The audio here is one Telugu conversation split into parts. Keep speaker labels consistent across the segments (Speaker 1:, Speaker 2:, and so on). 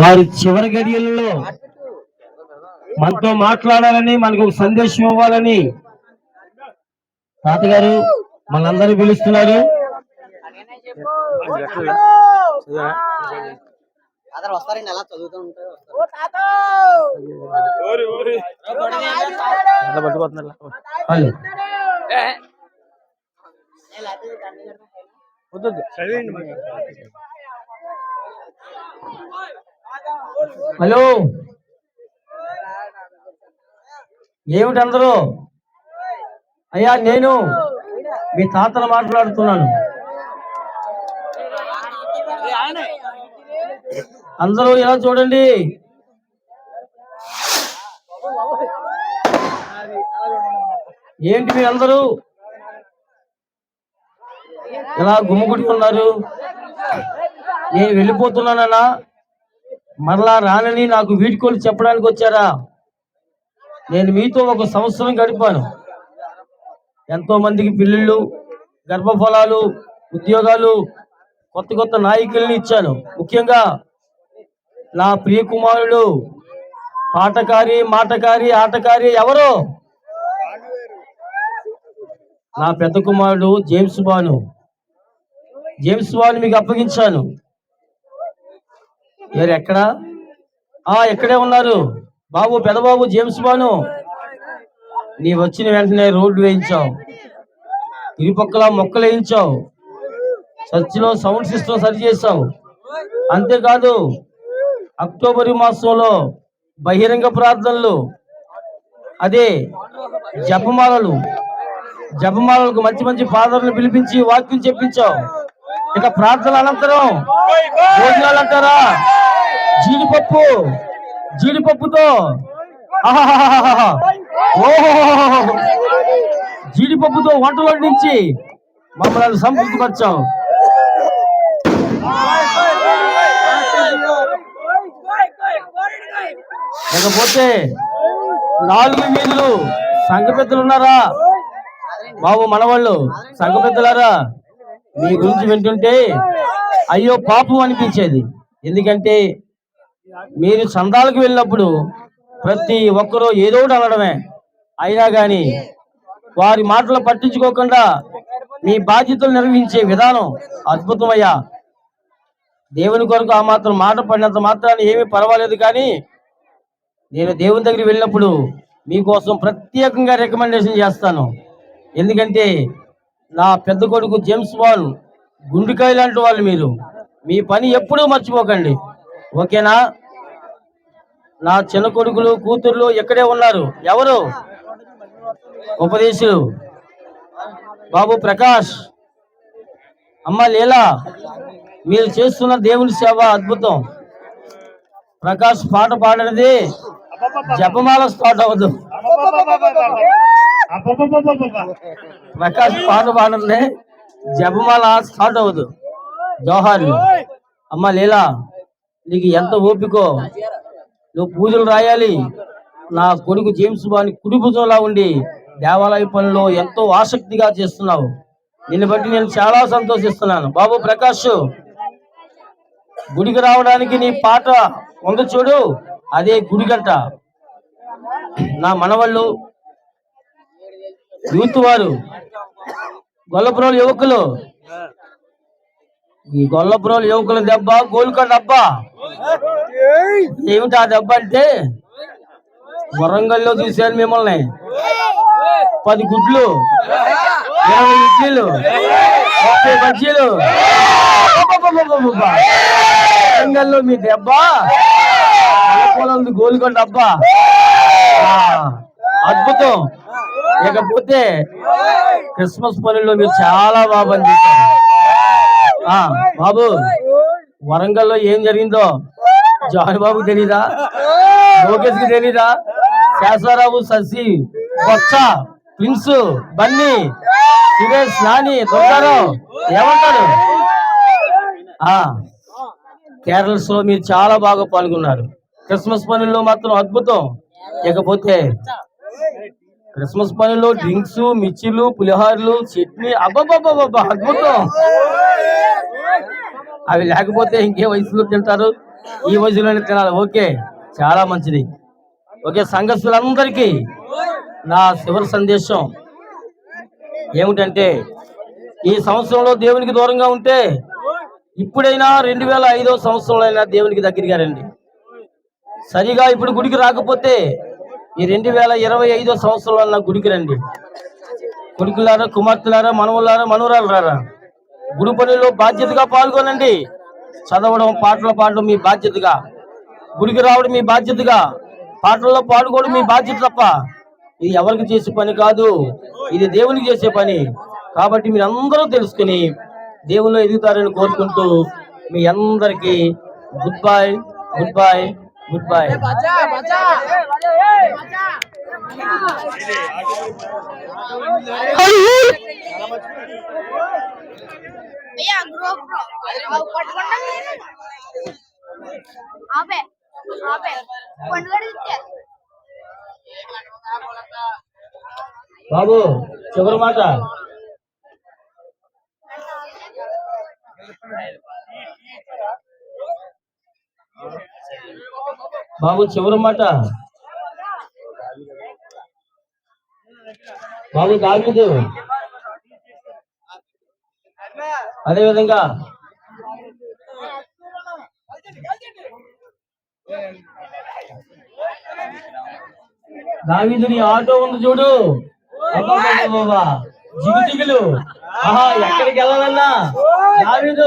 Speaker 1: వారి చివరి గడియలలో మనతో మాట్లాడాలని మనకు ఒక సందేశం ఇవ్వాలని తాతగారు మనందరూ పిలుస్తున్నారు హలో. హలో ఏమిటి అందరూ? అయ్యా నేను మీ తాతను మాట్లాడుతున్నాను అందరూ ఇలా చూడండి? ఏంటి మీ అందరూ? ఇలా గుమ్ముగుడి నేను వెళ్ళిపోతున్నానన్నా. మరలా రానని నాకు వీడ్కోలు చెప్పడానికి వచ్చారా? నేను మీతో ఒక సంవత్సరం గడిపాను. ఎంతో మందికి పిల్లలు గర్భఫలాలు ఉద్యోగాలు కొత్త కొత్త నాయకుల్ని ఇచ్చాను. ముఖ్యంగా నా ప్రియ కుమారుడు పాటకారి మాటకారి ఆటకారి ఎవరు? నా పెద్ద కుమారుడు జేమ్స్ బాను. జేమ్స్ బాను మీకు అప్పగించాను. మీరు ఎక్కడా? ఆ ఎక్కడే ఉన్నారు. బాబు పెదబాబు జేమ్స్ బాను. నీ వచ్చిన వెంటనే రోడ్డు వేయించావు. ఇరుపక్కల మొక్కలు వేయించావు. చర్చిలో సౌండ్ సిస్టమ్ సరి చేసావు అంతేకాదు అక్టోబర్ మాసంలో బహిరంగ ప్రార్థనలు అదే జపమాలలు. జపమాలకు మంచి మంచి ఫాదర్లు పిలిపించి వాక్యం చెప్పించావు. ఇక ప్రార్థన అనంతరం భోజనాలు అంటారా జీడిపప్పు. జీడిపప్పుతో. ఆహాహాహాహా. జీడిపప్పుతో వంటలు వండించి మమ్మల్ని సంతృప్తిపరిచావు లేకపోతే నాలుగు వీధులు సంఘ పెద్దలు ఉన్నారా? బాబు మనవాళ్ళు సంఘ పెద్దలారా మీ గురించి వింటుంటే అయ్యో పాపం అనిపించేది. ఎందుకంటే మీరు చందాలకు వెళ్ళినప్పుడు ప్రతి ఒక్కరూ ఏదో ఒకటి అనడమే. అయినా కానీ వారి మాటలు పట్టించుకోకుండా మీ బాధ్యతలు నిర్వహించే విధానం అద్భుతమయ్యా. దేవుని కొరకు ఆ మాత్రం మాట పడినంత మాత్రాన్ని ఏమీ పర్వాలేదు కానీ నేను దేవుని దగ్గరికి వెళ్ళినప్పుడు మీకోసం ప్రత్యేకంగా రికమెండేషన్ చేస్తాను. ఎందుకంటే నా పెద్ద కొడుకు జేమ్స్ బాల్ గుండెకాయ లాంటి వాళ్ళు మీరు. మీ పని ఎప్పుడూ మర్చిపోకండి. ఓకేనా? నా చిన్న కొడుకులు కూతుర్లు ఇక్కడే ఉన్నారు. ఎవరు? ఉపదేశులు. బాబు ప్రకాష్. అమ్మ లీలా. మీరు చేస్తున్న దేవుని సేవ అద్భుతం. ప్రకాష్ పాట పాడినది. జపమాల స్టార్ట్ అవ్వదు. ప్రకాష్ పాట పాడినది జపమాల స్టార్ట్ అవ్వదు. జోహార్ అమ్మ లీలా నీకు ఎంత ఓపికో? నువ్వు పూజలు రాయాలి. నా కొడుకు జేమ్స్ బాని కుడి భుజంలా ఉండి దేవాలయ పనుల్లో ఎంతో ఆసక్తిగా చేస్తున్నావు. నిన్ను బట్టి నేను చాలా సంతోషిస్తున్నాను. బాబు ప్రకాష్ గుడికి రావడానికి నీ పాట ఉంది చూడు. అదే గుడిగంట. నా మనవళ్ళు యూత్ వారు గొల్లపురం యువకులు. ఈ గొల్లపురం యువకుల దెబ్బ గోల్కొండ అబ్బా ఏమిటి ఆ దెబ్బ అంటే వరంగల్లో చూశాను మిమ్మల్ని. పది గుడ్లు ఇరవై ఇడ్లీలు ముప్పై బజ్జీలు. వరంగల్లో మీ దెబ్బ గోల్కొండ అబ్బా ఆ, అద్భుతం ఇకపోతే క్రిస్మస్ పనుల్లో మీరు చాలా బాగా పనిచేశారు ఆ, బాబు వరంగల్లో ఏం జరిగిందో జాన్ బాబు తెలీదా? లోకేష్కి తెలీదా? శేషారావు శశి బొత్స ప్రిన్స్ బన్నీ సురేష్ నాని దొంగారావు ఏమంటారు? ఆ కేరళస్లో మీరు చాలా బాగా పాల్గొన్నారు. క్రిస్మస్ పనుల్లో మాత్రం అద్భుతం. ఇకపోతే క్రిస్మస్ పనులు డ్రింక్స్ మిర్చిలు పులిహోరలు చట్నీ అబ్బబ్బబ్బబ్బ అద్భుతం. అవి లేకపోతే ఇంకే వయసులో తింటారు. ఈ వయసులోనే తినాలి. ఓకే చాలా మంచిది. ఓకే సంఘస్థులందరికీ నా చివరి సందేశం. ఏమిటంటే ఈ సంవత్సరంలో దేవునికి దూరంగా ఉంటే ఇప్పుడైనా రెండు వేల ఐదో సంవత్సరంలో అయినా దేవునికి దగ్గరగా రండి. సరిగా ఇప్పుడు గుడికి రాకపోతే ఈ రెండు వేల ఇరవై ఐదో సంవత్సరంలో నా గుడికి రండి. కొడుకులారా కుమార్తెలారా మనవులారా మనవరాలు రారా గుడి పనిలో బాధ్యతగా పాల్గొనండి. చదవడం పాటలు పాడడం మీ బాధ్యతగా. గుడికి రావడం మీ బాధ్యతగా. పాటల్లో పాడుకోవడం మీ బాధ్యత తప్ప ఇది ఎవరికి చేసే పని కాదు. ఇది దేవునికి చేసే పని. కాబట్టి మీరు అందరూ తెలుసుకుని దేవుల్లో ఎదుగుతారని కోరుకుంటూ మీ అందరికీ goodbye goodbye good bye
Speaker 2: भैया ग्रो ग्रो పట్టుకుంటా ఆపే ఆపే పండుగ
Speaker 1: బాబు చివరి మాట బాబు చివరి మాట బాబు దావీదు అదే విధంగా దావీదుని ఆటో ఉంది చూడు. అబ్బబ్బబ్బబ్బబ్బా. జిగుజిగులు ఆహా ఎక్కడికి వెళ్ళాలన్నా? దావీదు.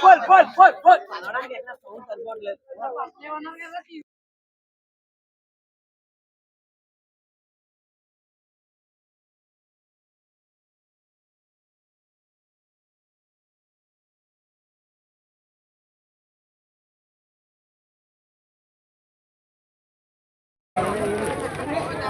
Speaker 1: ફોલ ફોલ
Speaker 3: ફોલ ફોલ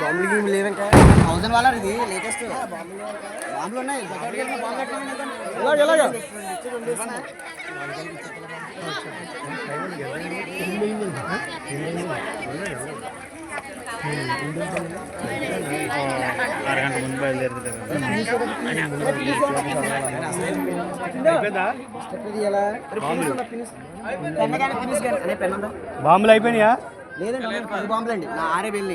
Speaker 3: బాంబులు గీములు లేవంటే థౌసండ్ వాళ్ళ ఇది లేటెస్ట్ బాంబులు ఉన్నాయి
Speaker 4: అరగంట ముందు బయలుదేరుతుంది బాంబులు అయిపోయినాయా?
Speaker 3: లేదండి పది బాంబులు అండి నా ఆరే వెళ్ళి.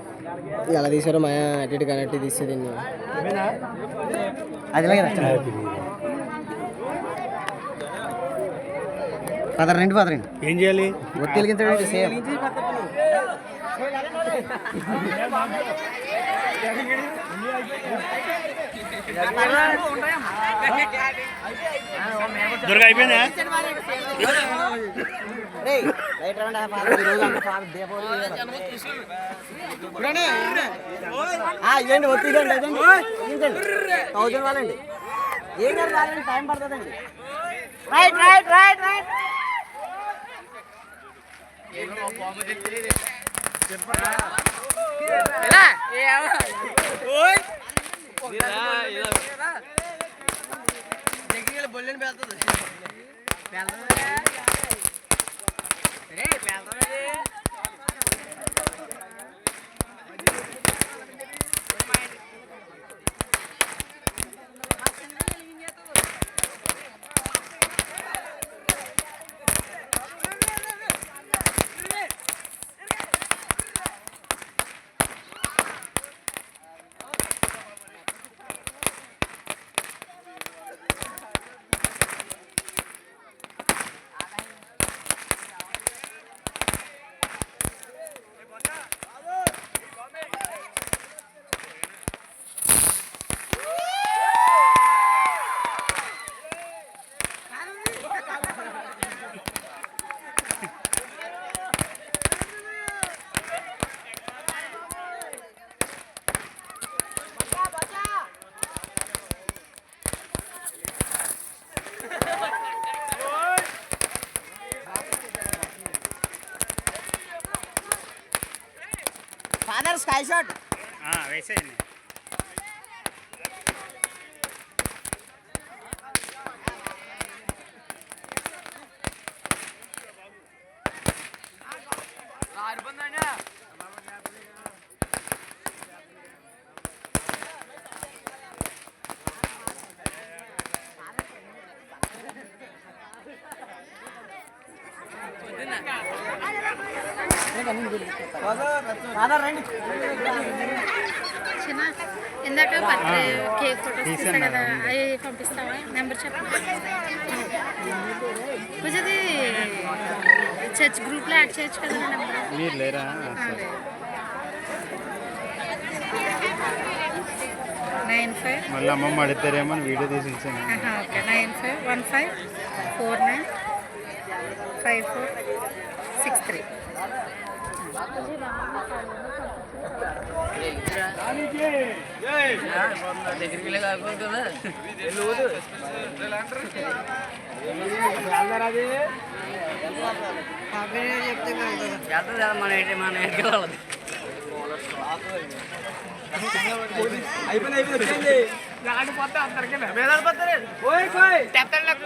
Speaker 3: ఎలా తీసారు మా అటు కనెక్ట్ తీస్తే దీన్ని. అది పదరండి పదరండి
Speaker 4: ఏం చేయాలి?
Speaker 3: ఒత్తిడి సేమ్
Speaker 4: దుర్గా అయిపోయిందా?
Speaker 3: ఇదండి ఒత్తి థౌజండ్ వాళ్ళండి. ఏం గారు రాలండి టైం పడుతుందండి. Right right right right. Bollini పెళ్తుంది పెళ్తుంది
Speaker 4: రే
Speaker 3: ఫాదర్ స్కై
Speaker 2: షాట్ వేసేయండి. ఇందాక బర్త్డే కేక్ ఫోటోస్ తీసా కదా అవి పంపిస్తావా? నెంబర్ చెప్పు. పూజది చర్చ్ గ్రూప్లో యాడ్ చేయొచ్చు కదా
Speaker 4: మీరు లేరా?
Speaker 2: Nine five.
Speaker 4: మళ్ళీ అమ్మమ్మ అడుగుతారేమో వీడియో తీసి ఇచ్చాను.
Speaker 2: Okay. Nine five one five four nine five four six three.
Speaker 3: దగ్గరికి కాకుండా మన ఏంటి మన ఏంటి వాళ్ళది అయిపోయింది అయిపోయింది పోతే అందరికీ ఓయ్ కోయ్ చెప్తాడు నాకు